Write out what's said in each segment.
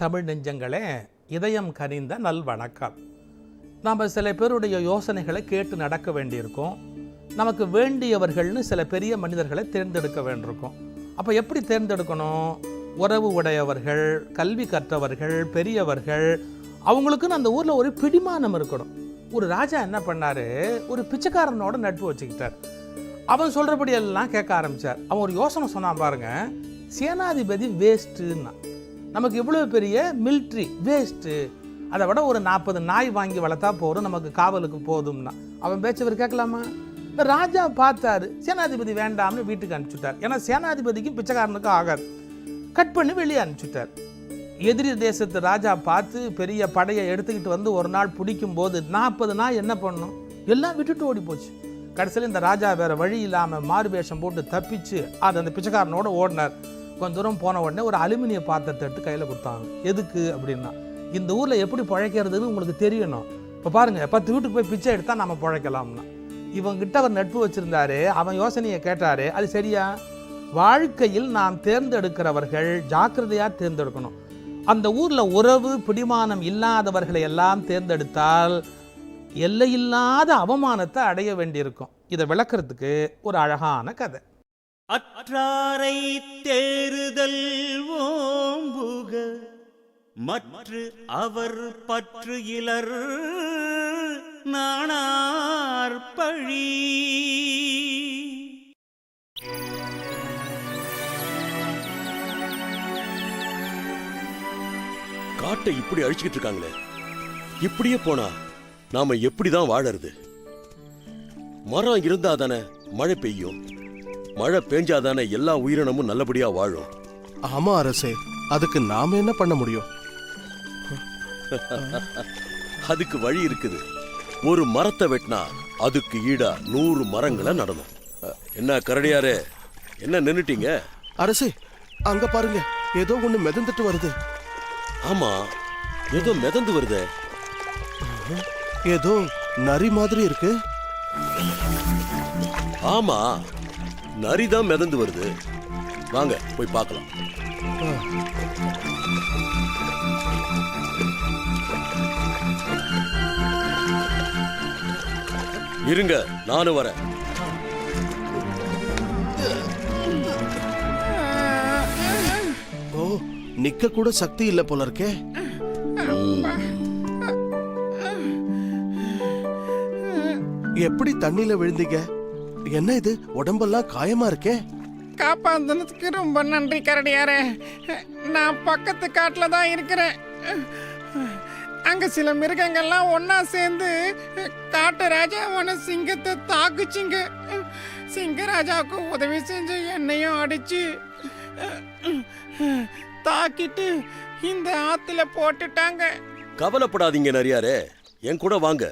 தமிழ் நெஞ்சங்களே இதயம் கனிந்த நல் வணக்கம். நாம் சில பேருடைய யோசனைகளை கேட்டு நடக்க வேண்டியிருக்கும். நமக்கு வேண்டியவர்கள்னு சில பெரிய மனிதர்களை தேர்ந்தெடுக்க வேண்டியிருக்கும். அப்போ எப்படி தேர்ந்தெடுக்கணும்? உறவு உடையவர்கள் கல்வி கற்றவர்கள் பெரியவர்கள் அவங்களுக்குன்னு அந்த ஊரில் ஒரு பிடிமானம் இருக்கணும். ஒரு ராஜா என்ன பண்ணார்? ஒரு பிச்சைக்காரனோட நட்பு வச்சுக்கிட்டார். அவன் சொல்கிறபடியெல்லாம் கேட்க ஆரம்பிச்சார். அவன் ஒரு யோசனை சொன்னான் பாருங்க சேனாதிபதி வேஸ்ட்டுன்னா நமக்கு இவ்வளோ பெரிய மில்ட்ரி வேஸ்ட்டு அதை விட ஒரு நாற்பது நாய் வாங்கி வளர்த்தா போகிறோம் நமக்கு காவலுக்கு போதும்னா. அவன் பேச்சவர் கேட்கலாமா? இப்போ ராஜா பார்த்தாரு சேனாதிபதி வேண்டாம்னு வீட்டுக்கு அனுப்பிச்சுட்டார். ஏன்னா சேனாதிபதிக்கும் பிச்சைக்காரனுக்கும் ஆகாது. கட் பண்ணி வெளியே அனுப்பிச்சுட்டார். எதிரி தேசத்து ராஜா பார்த்து பெரிய படையை எடுத்துக்கிட்டு வந்து ஒரு நாள் பிடிக்கும் போது நாற்பது நாள் என்ன பண்ணும்? எல்லாம் விட்டுட்டு ஓடி போச்சு. கடைசியில் இந்த ராஜா வேற வழி இல்லாமல் மாறு வேஷம் போட்டு தப்பிச்சு அது அந்த பிச்சைக்காரனோட ஓடினார். கொஞ்ச தூரம் போன உடனே ஒரு அலுமினிய பாத்திரத்தை எடுத்து கையில் கொடுத்தாங்க. எதுக்கு அப்படின்னா இந்த ஊரில் எப்படி பிழைக்கிறதுன்னு உங்களுக்கு தெரியணும். இப்போ பாருங்கள் பத்து வீட்டுக்கு போய் பிச்சை எடுத்தால் நம்ம பழைக்கலாம்னா. இவங்கிட்ட அவர் நட்பு வச்சுருந்தாரு அவன் யோசனையை கேட்டாரு அது சரியா? வாழ்க்கையில் நாம் தேர்ந்தெடுக்கிறவர்கள் ஜாக்கிரதையாக தேர்ந்தெடுக்கணும். அந்த ஊரில் உறவு பிடிமானம் இல்லாதவர்களை எல்லாம் தேர்ந்தெடுத்தால் எல்லையில்லாத அவமானத்தை அடைய வேண்டியிருக்கும். இதை விளக்குறதுக்கு ஒரு அழகான கதை. அற்றாரை தேறுதல் ஓம்புக மற்ற அவர் பற்று இலர் நாணார் பழி. காட்டை இப்படி அழிச்சுக்கிட்டு இருக்காங்களே. இப்படியே போனா நாம எப்படிதான் வாழறது? மரம் இருந்தா தானே மழை பெய்யும். மழை பெஞ்சாதானே எல்லா உயிரினமும் நல்லபடியா வாழும். ஆமா அரசே அதுக்கு நாம என்ன பண்ண முடியும்? அதுக்கு வழி இருக்குது. ஒரு மரத்தை வெட்டினா அதுக்கு ஈடா நூறு மரங்களை நடணும். என்ன கரடியாரே என்ன நின்னுட்டீங்க? அரசே அங்க பாருங்க ஏதோ ஒண்ணு மிதந்துட்டு வருது. ஆமா ஏதோ மிதந்து வருதே. ஏதோ நரி மாதிரி இருக்கு. ஆமா நரிதான் மிதந்து வருது. வாங்க போய் பார்க்கலாம். இருங்க நானும் வரேன். ஓ நிக்க கூட சக்தி இல்ல போல இருக்கே. எப்படி தண்ணியில விழுந்தீங்க? என்ன இது? உடம்பெல்லாம் காயமா இருக்கே? காப்பாந்தனத்துக்கு ரொம்ப நன்றி கரடியாரே. நான் பக்கத்து காட்டில் தான் இருக்கிறேன். அங்க சில மிருகங்கள்லாம் ஒண்ணா சேர்ந்து காட்டு ராஜாவான சிங்கத்தை தாக்குச்சிங்க. சிங்கராஜாவுக்கு உதவி செஞ்சு என்னையும் அடிச்சு தாக்கிட்டு இந்த ஆத்துல போட்டுட்டாங்க. கவலைப்படாதீங்க நரியாரே. என் கூட வாங்க.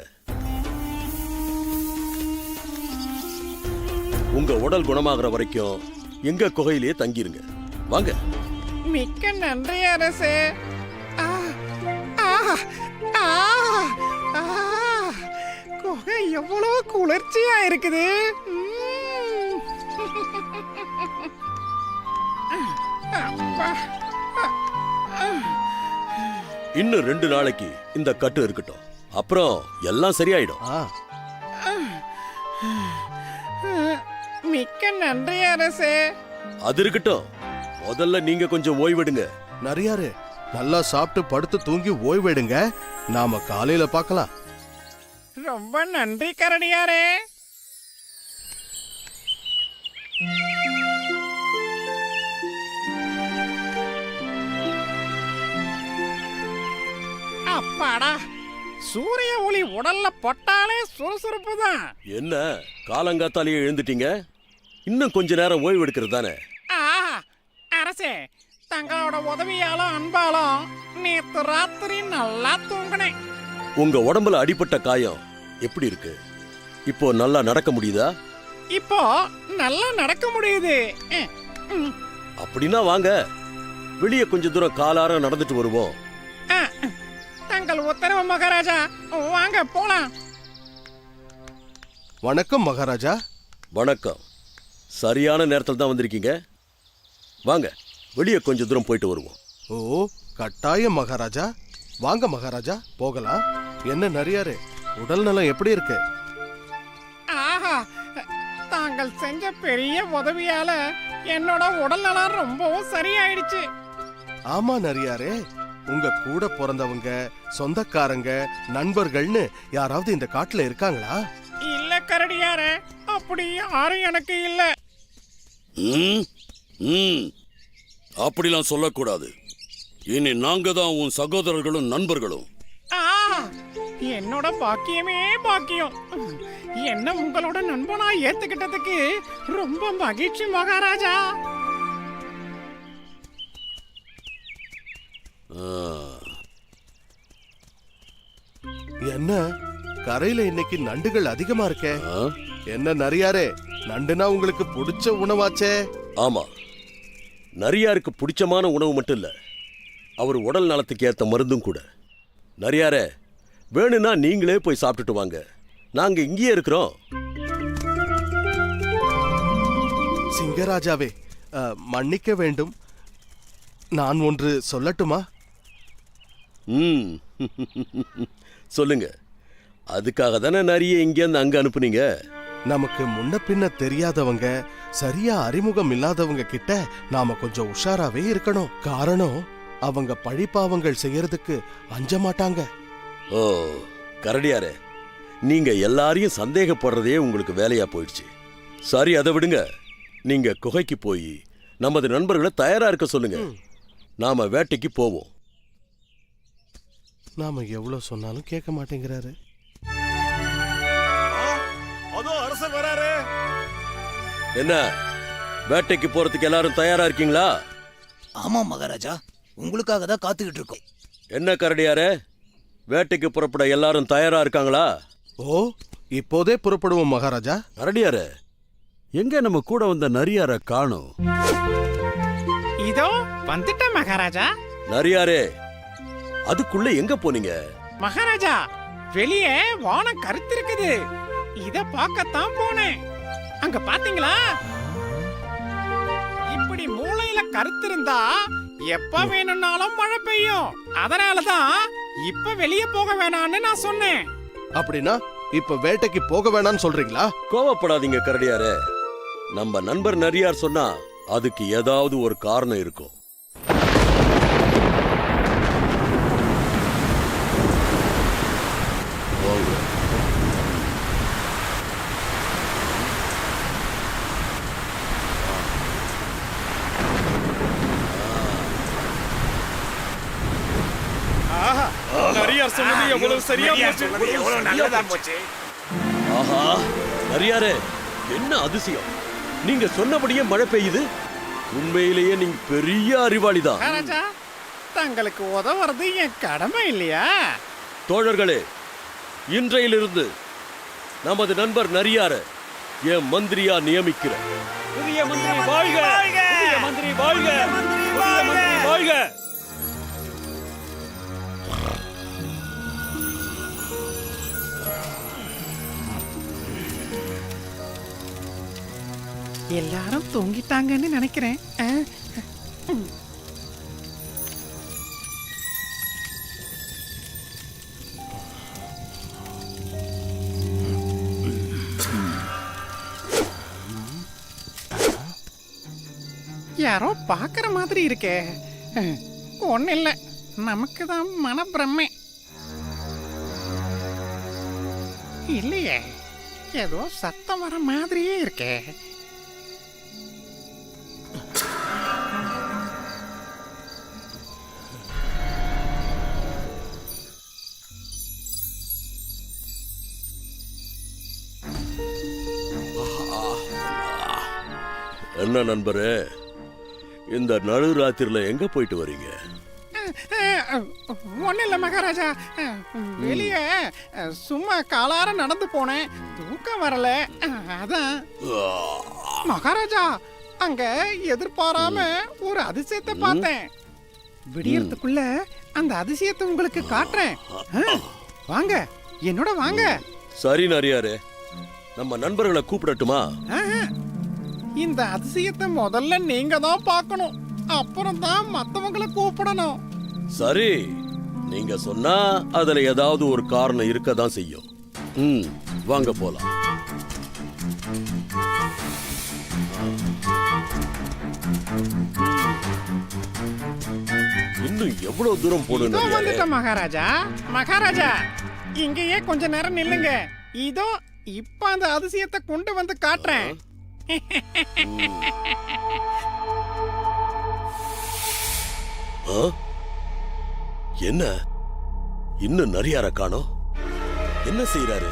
உங்க உடல் குணமாகற வரைக்கும் எங்க குகையிலேயே தங்கிருங்க. வாங்க. மிக்க நன்றி அரசே. ஆ, ஆ, ஆ, ஆ. குகை எவ்வளோ குளிர்ச்சியா இருக்குது. இன்னும் ரெண்டு நாளைக்கு இந்த கட்டு இருக்கட்டும். அப்புறம் எல்லாம் சரியாயிடும். மிக்க நன்றி அரசே. அது இருக்கட்டும். முதல்ல நீங்க கொஞ்சம் ஓய்வெடுங்க. நரியாரு நல்லா சாப்பிட்டு படுத்து தூங்கி ஓய்வெடுங்க. நாம காலையில பார்க்கலாம். ரொம்ப நன்றி கரடியாரே. அப்பாடா சூரிய ஒளி உடல்ல பட்டாலே சுறுசுறுப்பு தான் என்ன காலங்காத்தாலேயே எழுந்துட்டீங்க? இன்னும் கொஞ்ச நேரம் ஓய்வு எடுக்கிறது தானே? ஆ அரசே தங்களோட உதவியாலும் அன்பாலும் நேத்து ராத்திரி நல்லா தூங்கினேன். உங்க உடம்புல அடிபட்ட காயம் எப்படி இருக்கு? இப்போ நல்லா நடக்க முடியுதா? இப்போ நல்லா நடக்க முடியுது. அப்படின்னா வாங்க வெளியே கொஞ்ச தூரம் காலார நடந்துட்டு வருவோம். ஆ, தங்கள் உத்தரவு மகாராஜா வாங்க போலாம். வணக்கம் மகாராஜா. வணக்கம். சரியான நேரத்தில் தான் வந்திருக்கீங்க. வாங்க வெளியே கொஞ்ச தூரம் போயிட்டு வருவோம். ஓ கட்டாயம் மகாராஜா. வாங்க மகாராஜா போகலாம். என்ன நரியாரே உடல் நலம் எப்படி இருக்கு? ஆஹா தாங்கள் செஞ்ச பெரிய உதவியால என்னோட உடல்நலம் ரொம்பவும் சரியாயிடுச்சு. ஆமா நரியாரே உங்க கூட பிறந்தவங்க சொந்தக்காரங்க நண்பர்கள்னு யாராவது இந்த காட்டுல இருக்காங்களா? இல்ல கரடியாரே அப்படி யாரும் எனக்கு இல்ல. ம் ம். அப்படிலாம் சொல்லக்கூடாது. இனி நாங்க தான் உன் சகோதரர்களும் நண்பர்களும். ஆ என்னோட பாக்கியமே பாக்கியம். என்ன உங்களோட நண்பனா ஏத்துக்கிட்டதுக்கு ரொம்ப மகிழ்ச்சி மகாராஜா. ஆ, என்ன? கரையில இன்னைக்கு நண்டுகள் அதிகமா இருக்கே. ஆ? என்ன நரியாரே? நண்டுனா உங்களுக்கு பிடிச்ச உணவாச்சே? ஆமா. நரியாருக்கு பிடிச்சமான உணவு மட்டும் இல்ல அவர் உடல் நலத்துக்கு ஏத்த மருந்தும் கூட. நரியாரே வேணும்னா நீங்களே போய் சாப்பிட்டுட்டு வாங்க. நாங்க இங்கேயே இருக்கிறோம். சிங்கராஜாவே மன்னிக்க வேண்டும். நான் ஒன்று சொல்லட்டுமா? ம். சொல்லுங்க. அதுக்காக தானே நரிய இங்கேருந்து அங்க அனுப்புனீங்க? நமக்கு முன்ன பின்ன தெரியாதவங்க சரியா அறிமுகம் இல்லாதவங்க கிட்ட நாம கொஞ்சம் உஷாராவே இருக்கணும். காரணம் அவங்க பழிப்பாவங்கள் செய்யறதுக்கு அஞ்ச மாட்டாங்க ஓ கரடியாரே நீங்க எல்லாரையும் சந்தேகப்படுறதே உங்களுக்கு வேலையா போயிடுச்சு. சரி அதை விடுங்க. நீங்க குகைக்கு போய் நமது நண்பர்களை தயாரா இருக்க சொல்லுங்க. நாம வேட்டைக்கு போவோம். நாம எவ்வளவு சொன்னாலும் கேட்க மாட்டேங்கிறாரு. என்ன? வேட்டைக்கு போறதுக்கு எல்லாரும் தயாரா இருக்கீங்களா? ஆமா மகாராஜா. உங்களுக்காக தான் காத்துக்கிட்டு இருக்கோம். என்ன கரடியாரே? வேட்டைக்கு புறப்பட எல்லாரும் தயாரா இருக்காங்களா? ஓ இப்போதே புறப்படுவோம் மகாராஜா. கரடியாரே எங்க நம்ம கூட வந்த நரியார காணோம்? இதோ வந்துட்டேன் மகாராஜா. நரியாரே அதுக்குள்ள எங்க போனீங்க? மகாராஜா வெளியே வானம் கருத்திருக்குது. இத பார்க்கத்தான் போனேன். அங்க பாத்தீங்களா? இப்படி மூளையில கருத்திருந்தா எப்ப வேணும்னாலும் மழை பெய்யும். அதனாலதான் இப்ப வெளியே போக வேணாம்னு நான் சொன்னேன். அப்படின்னா இப்ப வேட்டைக்கு போக வேணாம்னு சொல்றீங்களா? கோவப்படாதீங்க கரடியாரே. நம்ம நண்பர் நரியார் சொன்னா அதுக்கு ஏதாவது ஒரு காரணம் இருக்கும் வாங்க. நரியார் சொன்னது எவ்வளவு சரியா போச்சு. ஆஹா நரியாரே என்ன அதிசயம்? நீங்க சொன்னபடியே மழை பெய்யுது. உண்மையிலேயே நீங்க பெரிய அறிவாளிதான் தங்களுக்கு உதவுறது என் கடமை இல்லையா? தோழர்களே இன்றையிலிருந்து நமது நண்பர் நரியார என் மந்திரியா நியமிக்கிறேன் புதிய மந்திரி வாழ்க! புதிய மந்திரி வாழ்க! புதிய மந்திரி வாழ்க! எல்லாரும் தூங்கிட்டாங்கன்னு நினைக்கிறேன். யாரோ பார்க்குற மாதிரி இருக்கே. ஒன்றும் இல்லை. நமக்கு தான் மனப்பிரமை. இல்லையே ஏதோ சத்தம் வர மாதிரியே இருக்கே. என்ன நண்பரே? இந்த நடு ராத்திரில எங்க போயிட்டு வர்றீங்க ஒன்றும் இல்லை மகாராஜா. வெளியே சும்மா காலார நடந்து போனேன். தூக்கம் வரல. அதான். மகாராஜா அங்க எதிர்பாராம ஒரு அதிசயத்தை பார்த்தேன். விடியறதுக்குள்ள அந்த அதிசயத்தை உங்களுக்கு காட்டுறேன். வாங்க. என்னோட வாங்க. சரி நரியாரே. நம்ம நண்பர்களை கூப்பிடட்டுமா? ஆஹா. இந்த அதிசயத்தை முதல்ல நீங்க தான் பார்க்கணும். அப்புறம் தான் மத்தவங்களை கூப்பிடணும். சரி. நீங்க சொன்னா அதுல ஏதாவது ஒரு காரணம் இருக்க தான் செய்யும். ம் வாங்க போலாம். இன்னும் எவ்வளவு தூரம் போடணும் வந்துட்டோம் மகாராஜா. மகாராஜா இங்கேயே கொஞ்ச நேரம் நில்லுங்க. இதோ இப்ப அந்த அதிசயத்தை கொண்டு வந்து காட்டுறேன்? என்ன? இன்னும் நிறையார காணோம்? என்ன செய்யறாரு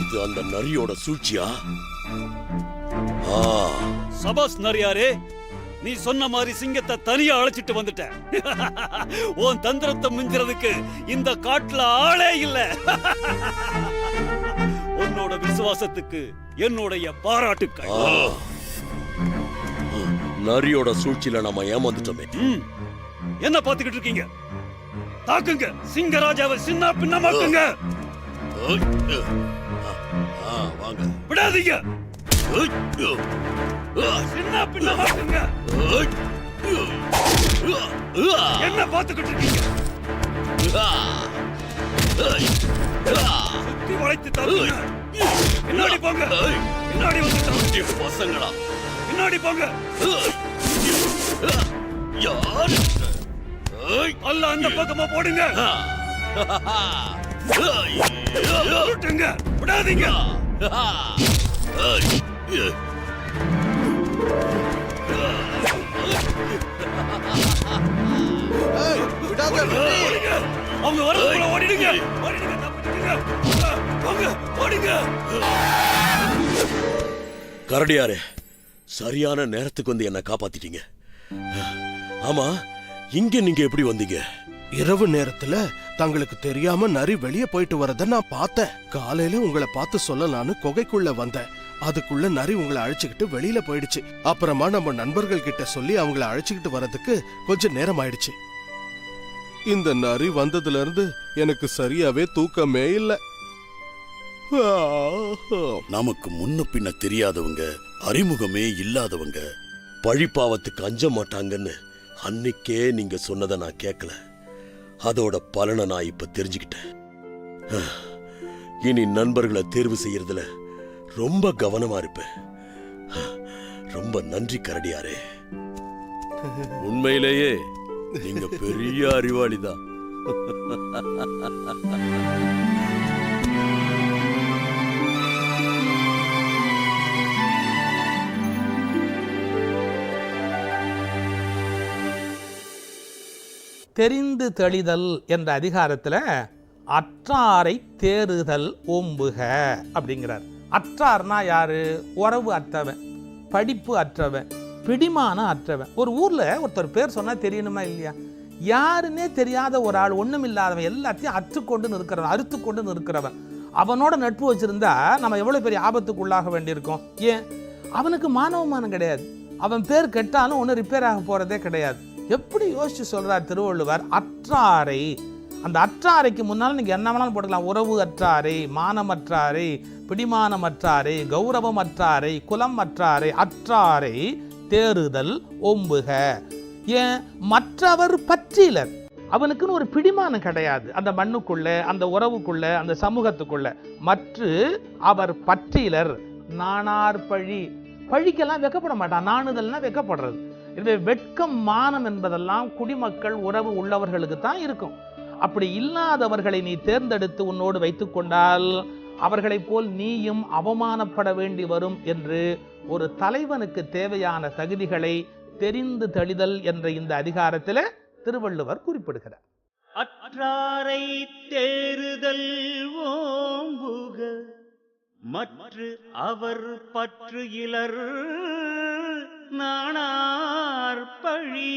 இது அந்த நரியோட சூழ்ச்சியா? ஆ. சபாஸ் நரியாரே நீ சொன்ன மாதிரி சிங்கத்தை தனியா அழைச்சிட்டு வந்துட்ட உன் தந்திரத்தை மிஞ்சுறதுக்கு இந்த காட்டுல ஆளே இல்ல உன்னோட விசுவாசத்துக்கு என்னுடைய பாராட்டுக்கள். நரியோட சூழ்ச்சியில நாம ஏமாந்துட்டோமே. என்ன பாத்துக்கிட்டு இருக்கீங்க தாக்குங்க சிங்கராஜாவை சின்ன பின்னமாக்குங்க வாங்க விடாதீங்க சின்ன பின்னமாக்குங்க என்ன பார்த்துக்கிட்டு இருக்கீங்க சுத்தி வளைத்து தாக்குங்க பின்னாடி போங்க பின்னாடி வந்து தாக்குங்க. பசங்களா பின்னாடி போங்க யார் அல்ல அந்த பக்கமா போடுங்க விட்டுங்க விடாதீங்க ஏய், விடாத அவங்க வரதுக்குள்ள ஓடிடுங்க ஓடிடுங்க கரடியாரே சரியான நேரத்துக்கு வந்து என்ன காப்பாத்திட்டீங்க. ஆமா இங்க நீங்க எப்படி வந்தீங்க? இரவு நேரத்துல தங்களுக்கு தெரியாம நரி வெளியே போயிட்டு வரத நான் பார்த்தேன். காலையில உங்களை பார்த்து சொல்லலான்னு குகைக்குள்ள வந்தேன். அதுக்குள்ள நரி உங்களை அழைச்சுக்கிட்டு வெளியில போயிடுச்சு. அப்புறமா நம்ம நண்பர்கள் கிட்ட சொல்லி அவங்கள அழைச்சுக்கிட்டு வரதுக்கு கொஞ்சம் நேரம் ஆயிடுச்சு. இந்த நரி வந்ததுல இருந்து எனக்கு சரியாவே தூக்கமே இல்ல. நமக்கு முன்ன பின்ன தெரியாதவங்க அறிமுகமே இல்லாதவங்க பழிப்பாவத்துக்கு அஞ்ச மாட்டாங்கன்னு அன்னைக்கே நீங்க சொன்னதை நான் கேட்கல அதோட பலனை நான் இப்ப தெரிஞ்சுக்கிட்டேன். இனி நண்பர்களை தேர்வு செய்யறதுல ரொம்ப கவனமா இருப்பேன். ரொம்ப நன்றி கரடியாரே. உண்மையிலேயே நீங்க பெரிய அறிவாளிதான். தெரிந்து தெளிதல் என்ற அதிகாரத்தில் அற்றாரை தேறுதல் ஓம்புக அப்படிங்கிறார். அற்றார்னா யாரு? உறவு அற்றவன் படிப்பு அற்றவன் பிடிமான அற்றவன். ஒரு ஊரில் ஒருத்தர் பேர் சொன்னால் தெரியணுமா இல்லையா? யாருன்னே தெரியாத ஒரு ஆள் ஒன்றும் இல்லாதவன் எல்லாத்தையும் அற்றுக்கொண்டு நிற்கிறவன் அறுத்து கொண்டு நிற்கிறவன். அவனோட நட்பு வச்சுருந்தா நம்ம எவ்வளோ பெரிய ஆபத்துக்குள்ளாக வேண்டியிருக்கோம்? ஏன்? அவனுக்கு மானவமானம் கிடையாது. அவன் பேர் கெட்டாலும் ஒன்றும் ரிப்பேர் ஆக போகிறதே கிடையாது. எப்படி யோசிச்சு சொல்கிறார் திருவள்ளுவர்? அற்றாரை. அந்த அற்றாரைக்கு முன்னால் நீங்கள் என்ன வேணாலும் போட்டுக்கலாம். உறவு அற்றாரை மானமற்றாரை பிடிமானமற்றாரை கௌரவம் அற்றாரை குலம் அற்றாரை அற்றாரை தேறுதல் ஒம்புக ஏன்? மற்றவர் பற்றிலர். அவனுக்குன்னு ஒரு பிடிமானம் கிடையாது. அந்த மண்ணுக்குள்ள அந்த உறவுக்குள்ள அந்த சமூகத்துக்குள்ள. மற்ற அவர் பற்றிலர். நானார் பழி. பழிக்கெல்லாம் வெக்கப்பட மாட்டான். நாணுதல்னா வெக்கப்படுறது. எனவே வெட்கம் மானம் என்பதெல்லாம் குடிமக்கள் உறவு உள்ளவர்களுக்கு தான் இருக்கும். அப்படி இல்லாதவர்களை நீ தேர்ந்தெடுத்து உன்னோடு வைத்துக் கொண்டால் அவர்களைப் போல் நீயும் அவமானப்பட வேண்டி வரும் என்று ஒரு தலைவனுக்கு தேவையான தகுதிகளை தெரிந்து தெளிதல் என்ற இந்த அதிகாரத்தில் திருவள்ளுவர் குறிப்பிடுகிறார். அற்றாரை தேறுதல் ஓம்புக மற்ற அவர் பற்று இலர் நாணார் பழி